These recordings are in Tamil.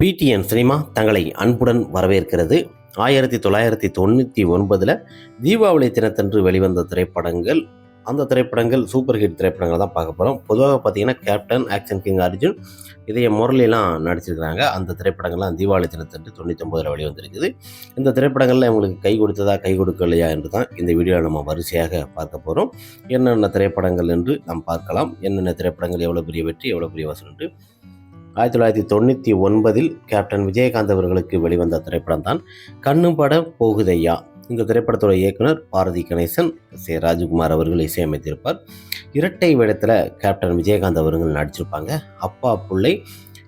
பிடிஎன் சினிமா தங்களை அன்புடன் வரவேற்கிறது. ஆயிரத்தி தொள்ளாயிரத்தி தொண்ணூற்றி ஒன்பதில் தீபாவளி தினத்தன்று வெளிவந்த திரைப்படங்கள் அந்த திரைப்படங்கள் சூப்பர் ஹிட் திரைப்படங்கள் தான் பார்க்க போகிறோம் பொதுவாக பார்த்தீங்கன்னா கேப்டன் ஆக்ஷன் கிங் அர்ஜுன் இதய முரளிலாம் நடிச்சிருக்கிறாங்க. அந்த திரைப்படங்கள்லாம் தீபாவளி தினத்தன்று தொண்ணூத்தொம்பதில் வெளிவந்திருக்குது. இந்த திரைப்படங்களில் உங்களுக்கு கை கொடுத்ததா கை கொடுக்கலையா என்று தான் இந்த வீடியோவில் நம்ம வரிசையாக பார்க்க போகிறோம் என்னென்ன திரைப்படங்கள் என்று நாம் பார்க்கலாம். என்னென்ன திரைப்படங்கள் எவ்வளோ பெரிய வெற்றி எவ்வளோ பெரிய வசூல் என்று ஆயிரத்தி தொள்ளாயிரத்தி தொண்ணூற்றி ஒன்பதில் கேப்டன் விஜயகாந்த் அவர்களுக்கு வெளிவந்த திரைப்படம் தான் கண்ணும் பட போகுதையா? இந்த திரைப்படத்தோட இயக்குனர் பாரதி கணேசன் சே ராஜ்குமார் அவர்கள் இசையமைத்திருப்பார். இரட்டை வேடத்தில் கேப்டன் விஜயகாந்த் அவர்கள் நடிச்சிருப்பாங்க. அப்பா பிள்ளை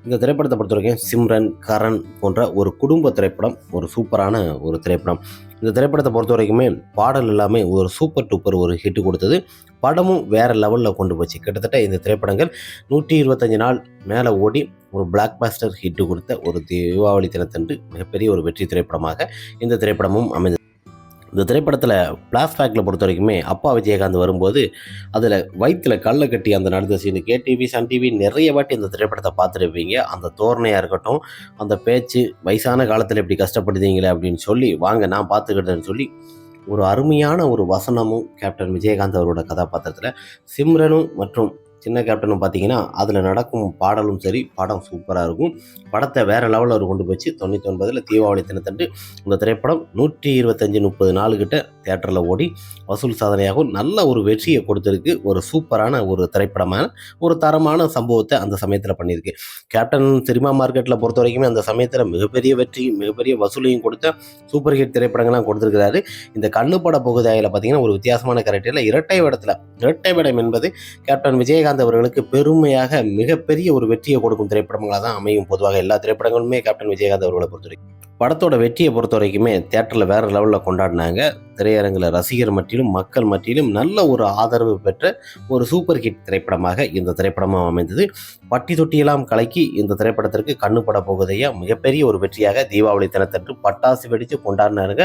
இந்த திரைப்படத்தை பொறுத்த வரைக்கும் சிம்ரன் கரண் போன்ற ஒரு குடும்ப திரைப்படம் ஒரு சூப்பரான ஒரு திரைப்படம். இந்த திரைப்படத்தை பொறுத்த வரைக்குமே பாடல் எல்லாமே ஒரு சூப்பர் டூப்பர் ஒரு ஹிட் கொடுத்தது. படமும் வேறு லெவலில் கொண்டு போச்சு. கிட்டத்தட்ட இந்த திரைப்படங்கள் நூற்றி இருபத்தஞ்சு நாள் மேலே ஓடி ஒரு பிளாக் பாஸ்டர் ஹிட்டு கொடுத்த ஒரு தீபாவளி தினத்தன்று மிகப்பெரிய ஒரு வெற்றி திரைப்படமாக இந்த திரைப்படமும் அமைந்தது. இந்த திரைப்படத்தில் ஃப்ளாஷ்பேக்கில் பொறுத்த வரைக்குமே அப்பா விஜயகாந்த் வரும்போது அதில் வயிற்றில் கல்லை கட்டி அந்த நடந்த சீனு கேடிவி சன் டிவி நிறைய வாட்டி இந்த திரைப்படத்தை பார்த்துருப்பீங்க. அந்த தோரணையாக இருக்கட்டும் அந்த பேச்சு வயசான காலத்தில் இப்படி கஷ்டப்படுதீங்களே அப்படின்னு சொல்லி வாங்க நான் பார்த்துக்கிட்டேன்னு சொல்லி ஒரு அருமையான ஒரு வசனமும் கேப்டன் விஜயகாந்த் அவரோட கதாபாத்திரத்தில் சிம்ரனும் மற்றும் சின்ன கேப்டனும் பார்த்தீங்கன்னா அதில் நடக்கும் பாடலும் சரி படம் சூப்பராக இருக்கும். படத்தை வேறு லெவலில் அவர் கொண்டு போச்சு. தொண்ணூற்றி ஒன்பதில் தீபாவளி தினத்தன்று இந்த திரைப்படம் நூற்றி இருபத்தஞ்சி முப்பது நாளுக்கிட்ட தேட்டரில் ஓடி வசூல் சாதனையாகவும் நல்ல ஒரு வெற்றியை கொடுத்துருக்கு. ஒரு சூப்பரான ஒரு திரைப்படமான ஒரு தரமான சம்பவத்தை அந்த சமயத்தில் பண்ணியிருக்கு. கேப்டன் சினிமா மார்க்கெட்டில் பொறுத்த வரைக்குமே அந்த சமயத்தில் மிகப்பெரிய வெற்றியும் மிகப்பெரிய வசூலையும் கொடுத்த சூப்பர் ஹிட் திரைப்படங்கள்லாம் கொடுத்துருக்கிறாரு. இந்த கண்ணுப்பட பகுதியில் பார்த்தீங்கன்னா ஒரு வித்தியாசமான கரெக்டில் இரட்டை வேடத்தில் இரட்டை வேடம் என்பது கேப்டன் விஜயகாந்த் அவர்களுக்கு பெருமையாக மிகப்பெரிய ஒரு வெற்றியை கொடுக்கும் திரைப்படங்களாக தான் அமையும். பொதுவாக எல்லா திரைப்படங்களுமே கேப்டன் விஜயகாந்த் அவர்களை பொறுத்த வரைக்கும். படத்தோட வெற்றியை பொறுத்த வரைக்குமே தேட்டரில் வேறு லெவலில் கொண்டாடினாங்க. திரையரங்கில் ரசிகர் மத்தியிலும் மக்கள் மத்தியிலும் நல்ல ஒரு ஆதரவு பெற்ற ஒரு சூப்பர் ஹிட் திரைப்படமாக இந்த திரைப்படமும் அமைந்தது. பட்டி தொட்டியெல்லாம் கலக்கி இந்த திரைப்படத்திற்கு கண்ணுப்பட போகுதையா? மிகப்பெரிய ஒரு வெற்றியாக தீபாவளி தினத்தன்று பட்டாசு வெடித்து கொண்டாடினாருங்க.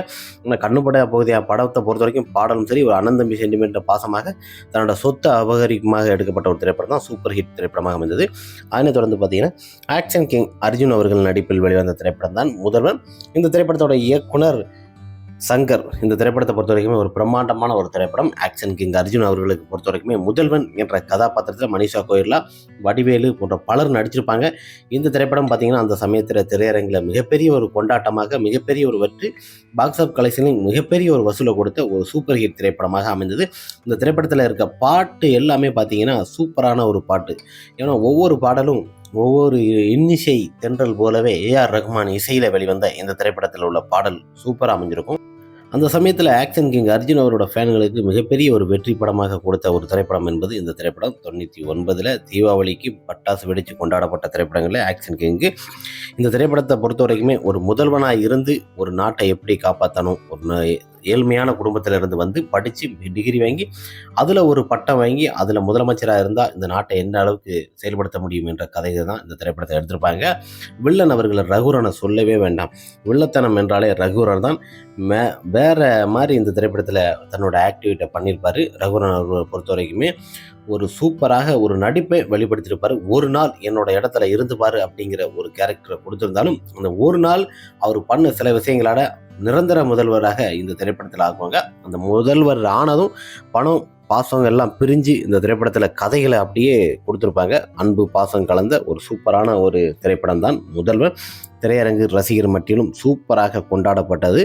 கண்ணுப்பட போகுதையா படத்தை பொறுத்த வரைக்கும் பாடலும் சரி ஒரு அனந்தம்பி சென்டிமெண்ட் பாசமாக தன்னோட சொத்து அபகரிக்குமாக எடுக்கப்பட்ட ஒரு திரைப்படம் தான் சூப்பர் ஹிட் திரைப்படமாக அமைந்தது. அதனை தொடர்ந்து பார்த்தீங்கன்னா ஆக்ஷன் கிங் அர்ஜுன் அவர்கள் நடிப்பில் வெளிவந்த திரைப்படம் தான் முதல்வன் இந்த திரைப்படத்தோட இயக்குனர் சங்கர். இந்த திரைப்படத்தை பொறுத்த வரைக்குமே ஒரு பிரம்மாண்டமான ஒரு திரைப்படம். ஆக்ஷன் கிங் அர்ஜுன் அவர்களுக்கு பொறுத்த வரைக்குமே முதல்வன் என்ற கதாபாத்திரத்தில் மனிஷா கோயிலா வடிவேலு போன்ற பலர் நடிச்சிருப்பாங்க. இந்த திரைப்படம் பார்த்தீங்கன்னா அந்த சமயத்தில் திரையரங்கில் மிகப்பெரிய ஒரு கொண்டாட்டமாக மிகப்பெரிய ஒரு வெற்றி பாக்ஸ் ஆஃப் கலெக்ஷனில் மிகப்பெரிய ஒரு வசூலை கொடுத்த ஒரு சூப்பர் ஹிட் திரைப்படமாக அமைந்தது. இந்த திரைப்படத்தில் இருக்க பாட்டு எல்லாமே பார்த்தீங்கன்னா சூப்பரான ஒரு பாட்டு. ஏன்னா ஒவ்வொரு பாடலும் ஒவ்வொரு இன்னிசை தென்றல் போலவே ஏஆர் ரஹ்மான் இசையில் வெளிவந்த இந்த திரைப்படத்தில் உள்ள பாடல் சூப்பராக அமைஞ்சிருக்கும். அந்த சமயத்தில் ஆக்ஷன் கிங் அர்ஜுன் அவரோட ஃபேன்களுக்கு மிகப்பெரிய ஒரு வெற்றி படமாக கொடுத்த ஒரு திரைப்படம் என்பது இந்த திரைப்படம். தொண்ணூற்றி ஒன்பதில் தீபாவளிக்கு பட்டாசு வெடித்து கொண்டாடப்பட்ட திரைப்படங்களில் ஆக்ஷன் கிங்கு இந்த திரைப்படத்தை பொறுத்த வரைக்குமே ஒரு முதல்வனாக இருந்து ஒரு நாட்டை எப்படி காப்பாற்றணும் ஒரு ந- ஏழ்மையான குடும்பத்தில் இருந்து வந்து படித்து டிகிரி வாங்கி அதில் ஒரு பட்டம் வாங்கி அதில் முதலமைச்சராக இருந்தால் இந்த நாட்டை எந்த அளவுக்கு செயல்படுத்த முடியும் என்ற கதையை தான் இந்த திரைப்படத்தை எடுத்திருப்பாங்க. வில்லன் அவர்களை ரகுரனை சொல்லவே வேண்டாம். வில்லத்தனம் என்றாலே ரகுரன் தான். மே வேற மாதிரி இந்த திரைப்படத்தில் தன்னோட ஆக்டிவிட்டை பண்ணியிருப்பார். ரகுரன் அவர்களை பொறுத்த வரைக்குமே ஒரு சூப்பராக ஒரு நடிப்பை வெளிப்படுத்தியிருப்பாரு. ஒரு நாள் என்னோட இடத்துல இருந்துப்பார் அப்படிங்கிற ஒரு கேரக்டரை கொடுத்துருந்தாலும் அந்த ஒரு நாள் அவர் பண்ண சில விஷயங்களால நிரந்தர முதல்வராக இந்த திரைப்படத்தில் ஆக்குவாங்க அந்த முதல்வர் ஆனதும் பணம் பாசம் எல்லாம் பிரிஞ்சு இந்த திரைப்படத்தில் கதைகளை அப்படியே கொடுத்துருப்பாங்க. அன்பு பாசம் கலந்த ஒரு சூப்பரான ஒரு திரைப்படம் தான் முதல்வர். திரையரங்கு ரசிகர் மட்டிலும் சூப்பராக கொண்டாடப்பட்டது.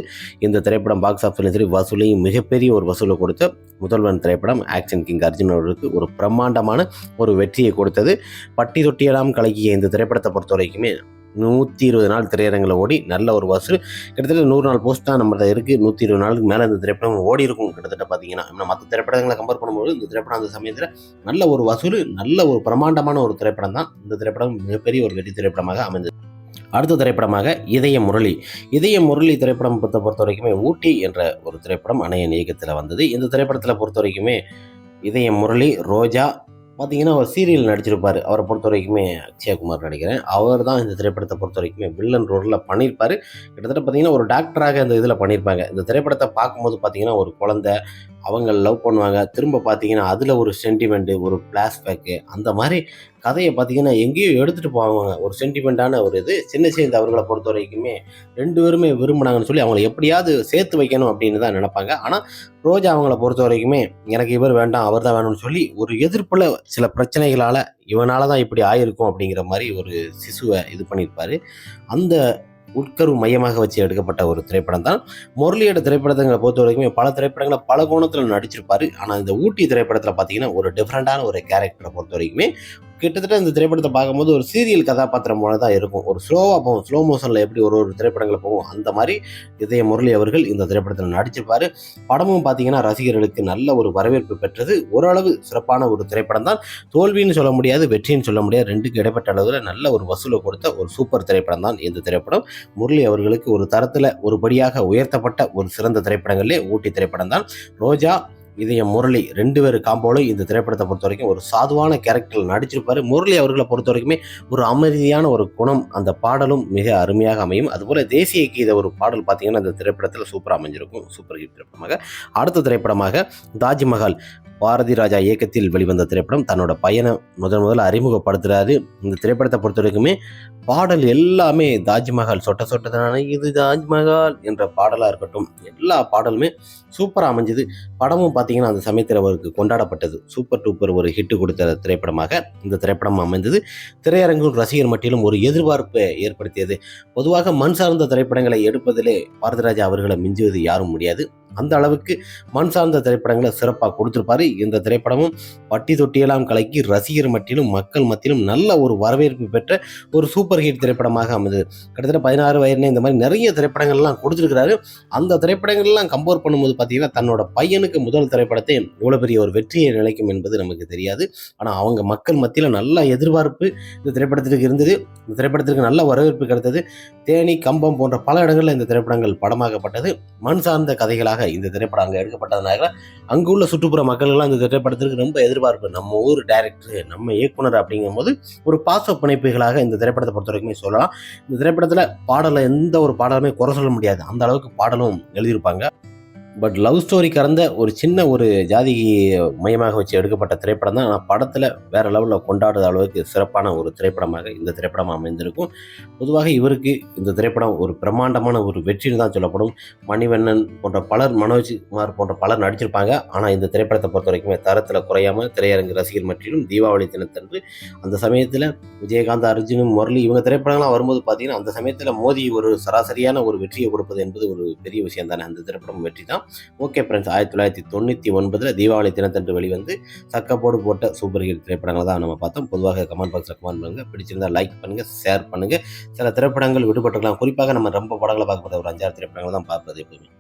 இந்த திரைப்படம் பாக்ஸ் ஆஃபீஸில் சரி வசூலையும் மிகப்பெரிய ஒரு வசூலை கொடுத்த முதல்வன் திரைப்படம் ஆக்ஷன் கிங் அர்ஜுன் அவர்களுக்கு ஒரு பிரம்மாண்டமான ஒரு வெற்றியை கொடுத்தது. பட்டி தொட்டியெல்லாம் கலக்கிய இந்த திரைப்படத்தை பொறுத்த வரைக்குமே நூற்றி இருபது நாள் திரையரங்கில் ஓடி நல்ல ஒரு வசூல். கிட்டத்தட்ட நூறு நாள் போஸ்ட் தான் நம்மகிட்ட இருக்குது நூற்றி இருபது நாளுக்கு மேலே இந்த திரைப்படம் ஓடி இருக்கும். கிட்டத்தட்ட பார்த்தீங்கன்னா நம்ம மற்ற திரைப்படங்களை கம்பேர் பண்ணும்போது இந்த திரைப்படம் அந்த சமயத்தில் நல்ல ஒரு வசூல் நல்ல ஒரு பிரமாண்டமான ஒரு திரைப்படம் தான். இந்த திரைப்படம் மிகப்பெரிய ஒரு வெற்றி திரைப்படமாக அமைந்தது. அடுத்த திரைப்படமாக இதய முரளி. இதய முரளி திரைப்படம் பொறுத்த பொறுத்த வரைக்குமே ஊட்டி என்ற ஒரு திரைப்படம் அணையன் இயக்கத்தில் வந்தது. இந்த திரைப்படத்தில் பொறுத்த வரைக்குமே இதய முரளி ரோஜா பார்த்தீங்கன்னா ஒரு சீரியல் நடிச்சிருப்பார். அவரை பொறுத்த வரைக்குமே அக்ஷயகுமார் நினைக்கிறேன் அவர் தான் இந்த திரைப்படத்தை பொறுத்த வரைக்குமே வில்லன் ரோலில் பண்ணியிருப்பார். கிட்டத்தட்ட பார்த்தீங்கன்னா ஒரு டாக்டராக இந்த இதில் பண்ணியிருப்பாங்க. இந்த திரைப்படத்தை பார்க்கும்போது பார்த்தீங்கன்னா ஒரு குழந்தை அவங்க லவ் பண்ணுவாங்க. திரும்ப பார்த்தீங்கன்னா அதில் ஒரு சென்டிமெண்ட்டு ஒரு ஃப்ளாஷ்பேக்கு அந்த மாதிரி கதையை பார்த்தீங்கன்னா எங்கேயோ எடுத்துகிட்டு போவாங்க. ஒரு சென்டிமெண்ட்டான ஒரு இது. சின்ன சேர்ந்து அவர்களை பொறுத்த வரைக்குமே ரெண்டு பேருமே விரும்பினாங்கன்னு சொல்லி அவங்கள எப்படியாவது சேர்த்து வைக்கணும் அப்படின்னு தான் நினைப்பாங்க. ஆனால் ரோஜா அவங்கள பொறுத்த வரைக்குமே எனக்கு இவர் வேண்டாம் அவர் தான் வேணும்னு சொல்லி ஒரு எதிர்ப்பில் சில பிரச்சனைகளால் இவனால தான் இப்படி ஆயிருக்கும் அப்படிங்கிற மாதிரி ஒரு சிசுவை இது பண்ணியிருப்பார். அந்த உட்கரு மையமாக வச்சு எடுக்கப்பட்ட ஒரு திரைப்படம் தான் முரளியோட திரைப்படத்தை பொறுத்த வரைக்குமே பல திரைப்படங்களை பல கோணத்தில் நடிச்சிருப்பாரு. ஆனால் இந்த ஊட்டி திரைப்படத்தில் பார்த்தீங்கன்னா ஒரு டிஃப்ரெண்டான ஒரு கேரக்டரை பொறுத்த வரைக்குமே கிட்டத்தட்ட இந்த திரைப்படத்தை பார்க்கும்போது ஒரு சீரியல் கதாபாத்திரம் போல தான் இருக்கும். ஒரு ஸ்லோவாக போகும். ஸ்லோ மோஷனில் எப்படி ஒரு ஒரு திரைப்படங்கள் போகும் அந்த மாதிரி இதய முரளி அவர்கள் இந்த திரைப்படத்தில் நடிச்சிருப்பார். படமும் பார்த்தீங்கன்னா ரசிகர்களுக்கு நல்ல ஒரு வரவேற்பு பெற்றது. ஓரளவு சிறப்பான ஒரு திரைப்படம் தான். தோல்வின்னு சொல்ல முடியாது வெற்றின்னு சொல்ல முடியாது. ரெண்டுக்கு இடைப்பட்ட அளவில் நல்ல ஒரு வசூலை கொடுத்த ஒரு சூப்பர் திரைப்படம் தான் இந்த திரைப்படம். முரளி அவர்களுக்கு ஒரு தரத்தில் ஒரு படியாக உயர்த்தப்பட்ட ஒரு சிறந்த திரைப்படங்களே ஊட்டி திரைப்படம் தான். ரோஜா இதய முரளி ரெண்டு பேர் காம்போலும் இந்த திரைப்படத்தை பொறுத்த வரைக்கும் ஒரு சாதுவான கேரக்டரில் நடிச்சிருப்பார். முரளி அவர்களை பொறுத்த வரைக்குமே ஒரு அமைதியான ஒரு குணம் அந்த பாடலும் மிக அருமையாக அமையும். அதுபோல் தேசிய கீத ஒரு பாடல் பார்த்தீங்கன்னா அந்த திரைப்படத்தில் சூப்பராக அமைஞ்சிருக்கும். சூப்பர் ஹிட் திரைப்படமாக. அடுத்த திரைப்படமாக தாஜ்மஹால். பாரதி ராஜா இயக்கத்தில் வெளிவந்த திரைப்படம் தன்னோட பையனை முதன் முதல்ல அறிமுகப்படுத்துறாரு. இந்த திரைப்படத்தை பொறுத்த வரைக்குமே பாடல் எல்லாமே தாஜ்மஹால் சொட்ட சொட்டதான இது தாஜ்மஹால் என்ற பாடலாக இருக்கட்டும் எல்லா பாடலுமே சூப்பராக அமைஞ்சது. படமும் பார்த்தீங்கன்னா அந்த சமயத்தில் அவருக்கு கொண்டாடப்பட்டது. சூப்பர் டூப்பர் ஒரு ஹிட் கொடுத்த திரைப்படமாக இந்த திரைப்படம் அமைந்தது. திரையரங்கும் ரசிகர் மட்டிலும் ஒரு எதிர்பார்ப்பை ஏற்படுத்தியது. பொதுவாக மண் சார்ந்த திரைப்படங்களை எடுப்பதிலே பாரதிராஜா அவர்களை மிஞ்சுவது யாரும் முடியாது. அந்த அளவுக்கு மண் சார்ந்த திரைப்படங்களை சிறப்பாக கொடுத்துருப்பாரு. இந்த திரைப்படமும் பட்டி தொட்டியெல்லாம் கலக்கி ரசிகர் மட்டிலும் மக்கள் மத்தியிலும் நல்ல ஒரு வரவேற்பு பெற்ற ஒரு சூப்பர் ஹிட் திரைப்படமாக அமைந்தது. கிட்டத்தட்ட பதினாறு வயதுல இந்த மாதிரி நிறைய திரைப்படங்கள்லாம் கொடுத்துருக்கிறாரு. அந்த திரைப்படங்கள்லாம் கம்போர் பண்ணும்போது பார்த்தீங்கன்னா தன்னோட பையனுக்கு முதல் திரைப்படத்தை இவ்வளோ பெரிய ஒரு வெற்றியை நிலைக்கும் என்பது நமக்கு தெரியாது. ஆனால் அவங்க மக்கள் மத்தியில் நல்ல எதிர்பார்ப்பு இந்த திரைப்படத்திற்கு இருந்தது. இந்த திரைப்படத்திற்கு நல்ல வரவேற்பு கிடைத்தது. தேனி கம்பம் போன்ற பல இடங்களில் இந்த திரைப்படங்கள் படமாக்கப்பட்டது. மண் சார்ந்த கதைகளாக இந்த திரைப்படம் அங்கே எடுக்கப்பட்டதுனால அங்குள்ள சுற்றுப்புற மக்கள்லாம் இந்த திரைப்படத்திற்கு ரொம்ப எதிர்பார்ப்பு. நம்ம ஊர் டைரக்டர் நம்ம இயக்குனர் அப்படிங்கும்போது ஒரு பாச பிணைப்புகளாக இந்த திரைப்படத்தை பொறுத்த வரைக்குமே சொல்லலாம். இந்த திரைப்படத்தில் பாடலை எந்த ஒரு பாடலுமே குறை சொல்ல முடியாது. அந்த அளவுக்கு பாடலும் எழுதியிருப்பாங்க. பட் லவ் ஸ்டோரி கறந்த ஒரு சின்ன ஒரு ஜாதி மையமாக வச்சு எடுக்கப்பட்ட திரைப்படம் தான். ஆனால் படத்தில் வேற லெவலில் கொண்டாடுற அளவுக்கு சிறப்பான ஒரு திரைப்படமாக இந்த திரைப்படம் அமைந்திருக்கும். பொதுவாக இவருக்கு இந்த திரைப்படம் ஒரு பிரம்மாண்டமான ஒரு வெற்றின்னு தான் சொல்லப்படும். மணிவண்ணன் போன்ற பலர் மனோஜ் குமார் போன்ற பலர் நடிச்சிருப்பாங்க. ஆனால் இந்த திரைப்படத்தை பொறுத்த வரைக்குமே தரத்தில் குறையாமல் திரையரங்கு ரசிகர் மற்றிலும் தீபாவளி தினத்தன்று அந்த சமயத்தில் விஜயகாந்த் அர்ஜுனும் முரளி இவங்க திரைப்படங்கள்லாம் வரும்போது பார்த்தீங்கன்னா அந்த சமயத்தில் மோதி ஒரு சராசரியான ஒரு வெற்றியை கொடுப்பது என்பது ஒரு பெரிய விஷயம் தானே. அந்த திரைப்படம் வெற்றி தான். ஓகே ஃப்ரெண்ட்ஸ் ஆயிரத்தி தொள்ளாயிரத்தி தொண்ணூற்றி ஒன்பதில் தீபாவளி தினத்தன்று வெளிவந்து சக்கப்போடு போட்ட சூப்பர் ஹிட் திரைப்படங்களை தான் நம்ம பார்த்தோம். பொதுவாக கமெண்ட் பாக்ஸில் கமெண்ட் பண்ணுங்கள் பிடிச்சிருந்தா லைக் பண்ணுங்கள் ஷேர் பண்ணுங்கள் சில திரைப்படங்கள் விடுபட்டுக்கலாம் குறிப்பாக நம்ம ரொம்ப படங்களை பார்க்கப்பட்ட ஒரு அஞ்சாறு திரைப்படங்கள் தான் பார்ப்பது எப்பவுமே